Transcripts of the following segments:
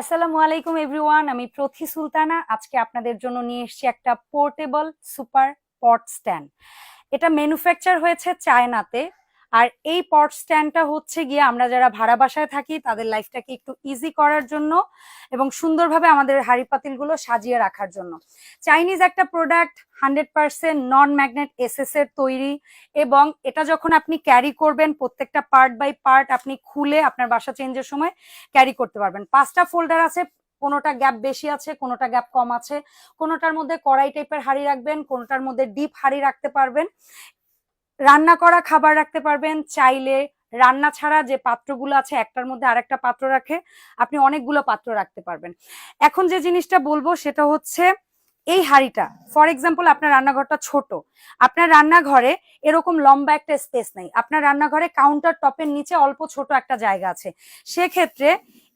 আসসালামু আলাইকুম এভরিওয়ান, আমি প্রথি সুলতানা। আজকে আপনাদের জন্য নিয়ে এসেছি একটা পোর্টেবল সুপার পট স্ট্যান্ড। এটা ম্যানুফ্যাকচার হয়েছে চায়নাতে। আর এই পট স্ট্যান্ডটা হচ্ছে গিয়ে আমরা যারা ভাড়া বাসায় থাকি, তাদের লাইফটাকে একটু ইজি করার জন্য এবং সুন্দরভাবে আমাদের হাড়ি পাতিলগুলো সাজিয়ে রাখার জন্য। চাইনিজ একটা product hundred percent non magnet SS এর তৈরি এবং এটা যখন আপনি ক্যারি করবেন, প্রত্যেকটা পার্ট বাই পার্ট আপনি খুলে আপনার বাসা চেঞ্জের সময় ক্যারি করতে পারবেন। পাঁচটা ফোল্ডার আছে, কোনোটা গ্যাপ বেশি আছে, কোনোটা গ্যাপ কম আছে। কোনোটার মধ্যে কড়াই টাইপের হাঁড়ি রাখবেন, কোনোটার মধ্যে ডিপ হাঁড়ি রাখতে পারবেন। রান্না করা খাবার রাখতে পারবেন, চাইলে রান্না ছাড়া যে পাত্রগুলো আছে একটার মধ্যে আরেকটা পাত্র রাখে, আপনি অনেকগুলো পাত্র রাখতে পারবেন। এখন যে জিনিসটা বলব সেটা হচ্ছে এই হাঁড়িটা, ফর এক্সাম্পল আপনার রান্নাঘরটা ছোট, আপনার রান্নাঘরে এরকম লম্বা একটা স্পেস নেই, আপনার রান্নাঘরে কাউন্টার টপের নিচে অল্প ছোট একটা জায়গা আছে, সেক্ষেত্রে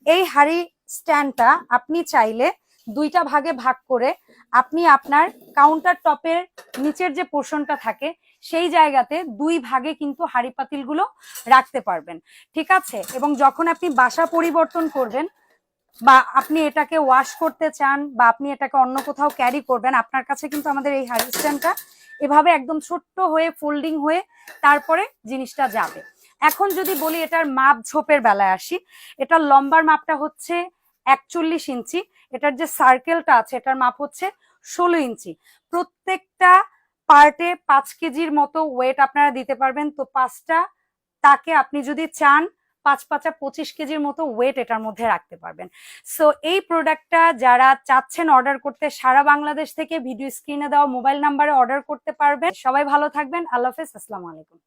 এই হাঁড়ি স্ট্যান্ডটা আপনি চাইলে দুইটা ভাগে ভাগ করে আপনি আপনার কাউন্টার টপের নিচের যে পোর্শনটা থাকে সেই জায়গাতে দুই ভাগে কিন্তু হাঁড়ি পাতিলগুলো রাখতে পারবেন। ঠিক আছে? এবং যখন আপনি বাসা পরিবর্তন করবেন বা আপনি এটাকে ওয়াশ করতে চান বা আপনি এটাকে অন্য কোথাও ক্যারি করবেন, আপনার কাছে কিন্তু আমাদের এই হাঁড়ি স্ট্যান্ডটা এভাবে একদম ছোট্ট হয়ে ফোল্ডিং হয়ে তারপরে জিনিসটা যাবে। এখন যদি বলি এটার মাপ ঝোপের বেলায় আসি, এটার লম্বার মাপটা হচ্ছে একচল্লিশ ইঞ্চি, এটার যে সার্কেলটা আছে, এটার মাপ হচ্ছে ষোলো ইঞ্চি। প্রত্যেকটা পার্টে পাঁচ কেজির মতো ওয়েট আপনারা দিতে পারবেন। তো পাঁচটা তাকে আপনি যদি চান, পাঁচ পাঁচা পঁচিশ কেজির মতো ওয়েট এটার মধ্যে রাখতে পারবেন। সো এই প্রোডাক্টটা যারা চাচ্ছেন অর্ডার করতে, সারা বাংলাদেশ থেকে ভিডিও স্ক্রিনে দেওয়া মোবাইল নাম্বারে অর্ডার করতে পারবেন। সবাই ভালো থাকবেন। আল্লাহ হাফেজ। আসসালামু আলাইকুম।